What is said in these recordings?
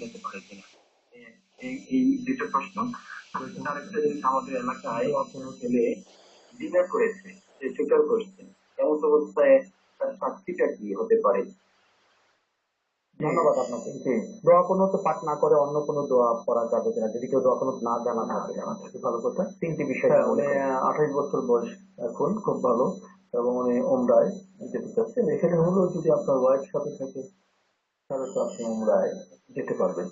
যেতে পারে কিনা। এই দুটো প্রশ্ন। আরেকটা জিনিস আমাদের এলাকায় কোনো ছেলে ডিনার করেছে সে স্বীকার করছে। এমন অবস্থায় তার শাস্তিটা কি হতে পারে? ধন্যবাদ আপনাকে। দোয়া কোনো পাঠ না করে অন্য কোনো দোয়া পড়া যাবে কিনা যদি কেউ দোয়া না জানা থাকে। জানা থাকে। ভালো কথা। তিনটি বিষয় হ্যাঁ, উনি আঠাশ বছর বয়স এখন খুব ভালো। এবং উনি ওমরায় যেতে চাচ্ছেন। এখানে হলো যদি আপনার ওয়াইফ সাথে থাকে তাহলে তো আপনি ওমরায় যেতে পারবেন।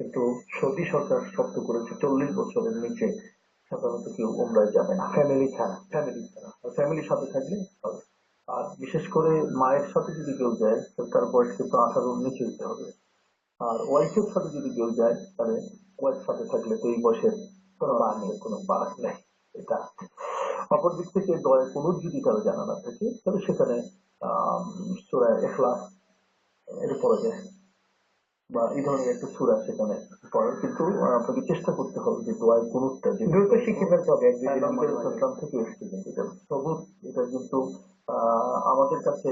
কিন্তু সৌদি সরকার শর্ত করেছে চল্লিশ বছরের নিচে সাধারণত কেউ ওমরায় যাবে না। ফ্যামিলি ছাড়া ফ্যামিলি ছাড়া। ফ্যামিলির সাথে থাকলে হবে। আর বিশেষ করে মায়ের সাথে যদি কেউ যায় তার বয়স কিন্তু আঠারোর নিচে হতে হবে। আর ওয়াইফের সাথে যদি কেউ যায় তাহলে ওয়াইফ সাথে থাকলে তো এই বয়সের কোনো বার নেই কোনো বার নেই। এটা। অপর দিক থেকে দয় কোনো যদি কারও জানা না থাকে তাহলে সেখানে আহ সুরায় এখলাস পড়া যায় বা এই ধরনের একটা সুরা সেখানে পড়ার। কিন্তু আপনাকে চেষ্টা করতে হবে যে দোয়ায় কোনটা যে দ্রুত শিখে ফেলতে হবে দুই হ্যাঁ। ইসলাম থেকে এসেছে কিন্তু এটা সবুজ এটা কিন্তু আমাদের কাছে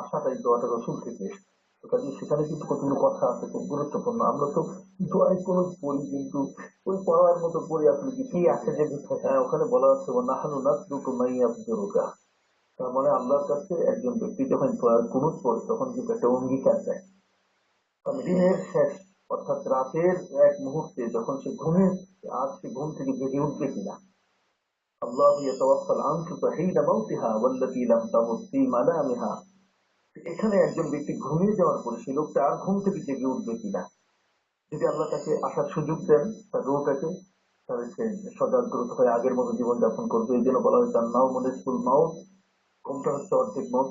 আশাটাই দোয়াটা রসুল থেকে। এসেছে কাজে সেখানে কিন্তু কতগুলো কথা আছে খুব গুরুত্বপূর্ণ। আমরা তো দোয়ায় কোনো পড়ি কিন্তু ওই পড়ার মতো পড়ি আসলে কি আছে যে? হ্যাঁ ওখানে বলা আছে ও নাহানু নাসলুকু মাইয়াবদুরুকা তার মানে আল্লাহর কাছে একজন ব্যক্তি যখন কুনুত পড়ে তখন কিন্তু একটা অঙ্গীকার দেয়। দিনের শেষ অর্থাৎ রাতের এক মুহূর্তে যখন সে ঘুমে, আজ সে ঘুম থেকে জেগে উঠবে কিনা। আল্লাহ ইয়াতাওয়াফাল আনফুসা হিনা মাউতিহা ওয়াল্লাতী লাম তামুত এখানে একজন ব্যক্তি ঘুমিয়ে যাওয়ার পরে সেই লোকটা আর ঘুম থেকে জেগে উঠবে কিনা। যদি আল্লাহ তাকে আসার সুযোগ দেন, তার রোহটাকে, তাহলে সে সজাগ্রত হয়ে আগের মতো জীবনযাপন করবে। এই জন্য বলা হয় তার নাও মনে স্কুল মাউত। ঘুমটা হচ্ছে অর্ধেক মত।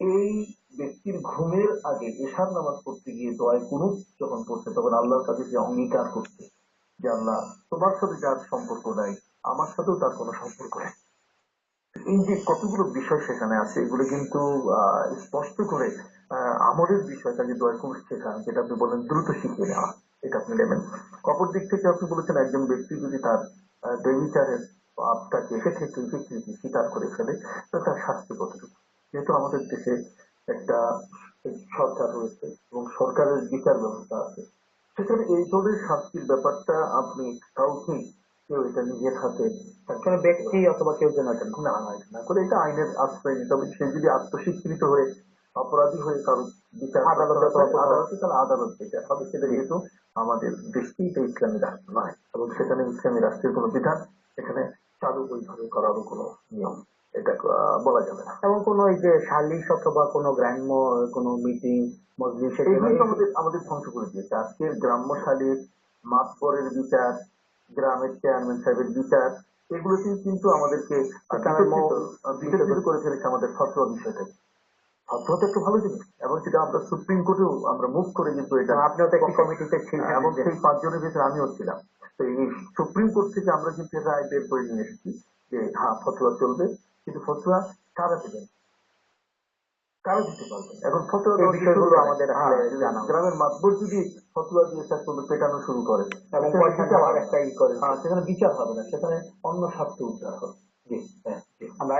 এই ব্যক্তির ঘুমের আগে এশার নামাজ পড়তে গিয়ে দোয়ায় কুনুত যখন পড়ছে তখন আল্লাহর কাছে সে অঙ্গীকার করছে যে আল্লাহ তোমার সাথে যার সম্পর্ক নাই আমার সাথেও তার কোনো সম্পর্ক নেই। এই যে কতগুলো বিষয় সেখানে আছে এগুলো কিন্তু স্পষ্ট করে আমলের বিষয়টা যে দয়া কুনুত শেখা যেটা আপনি বলেন দ্রুত শিখিয়ে নেওয়া এটা আপনি নেবেন। অপর দিক থেকে আপনি বলেছেন একজন ব্যক্তি যদি তার আহ, বেবিচারের পাপটাকে সেক্ষেত্রে স্বীকার করে ফেলে তো তার শাস্তি কতটুকু? যেহেতু আমাদের দেশে একটা সরকার রয়েছে এবং সরকারের বিচার ব্যবস্থা আছে। সেখানে এই ধরনের শাস্তির ব্যাপারটা আপনি কাউকে কেউ এটা নিজের হাতে কোনো ব্যক্তি অথবা কেউ যেন এটা না না না এটা করে এটা আইনের আশ্রয় নিতে হবে। সে যদি আত্মস্বীকৃত হয়ে অপরাধী হয়ে কারও বিচার আদালতে আদালতে তাহলে আদালত বিচার হবে। সেটা যেহেতু আমাদের দেশটি তো ইসলামী রাষ্ট্র নয়। এবং সেখানে ইসলামী রাষ্ট্রের কোনো বিধান এখানে চালু ওইভাবে করারও কোনো নিয়ম এটা বলা যাবে না। এবং কোনো এই যে সালিশ অথবা কোনো গ্রাম্য কোনো মিটিং মসজিদ আমাদের আমাদের ধ্বংস করে দিয়েছে। আজকের গ্রাম্যশালীর মাতপরের বিচার গ্রামের চেয়ারম্যান সাহেবের বিচার এগুলোতেই কিন্তু আমাদেরকে বিতর্কিত করে ফেলেছে আমাদের ফতোয়া বিষয়টাকে ফতোয়া তো একটা ভালো জিনিস এবং সেটা আমরা সুপ্রিম কোর্টেও আমরা মুভ করে কিন্তু এটা আপনিও তো একটি কমিটিতে ছিলেন। হ্যাঁ, এবং সেই পাঁচজনের ভিতরে আমিও ছিলাম। তো এই সুপ্রিম কোর্ট থেকে আমরা কিন্তু রায় বের করে নিয়ে এসেছি যে হ্যাঁ ফতোয়া চলবে। কিন্তু ফতুয়া কারা দেবেন। কারা দিতে পারবেন। এখন ফতুয়া বিষয়গুলো আমাদের হ্যাঁ। গ্রামের মাতবর যদি ফতুয়া দিয়ে স্যার কোনো পেটানো শুরু করে এবং সেখানে পয়সা বিচার হবে। না। একটা ই করে। হ্যাঁ, সেখানে বিচার হবে না সেখানে অন্য স্বার্থ উদ্ধার হবে। জি হ্যাঁ।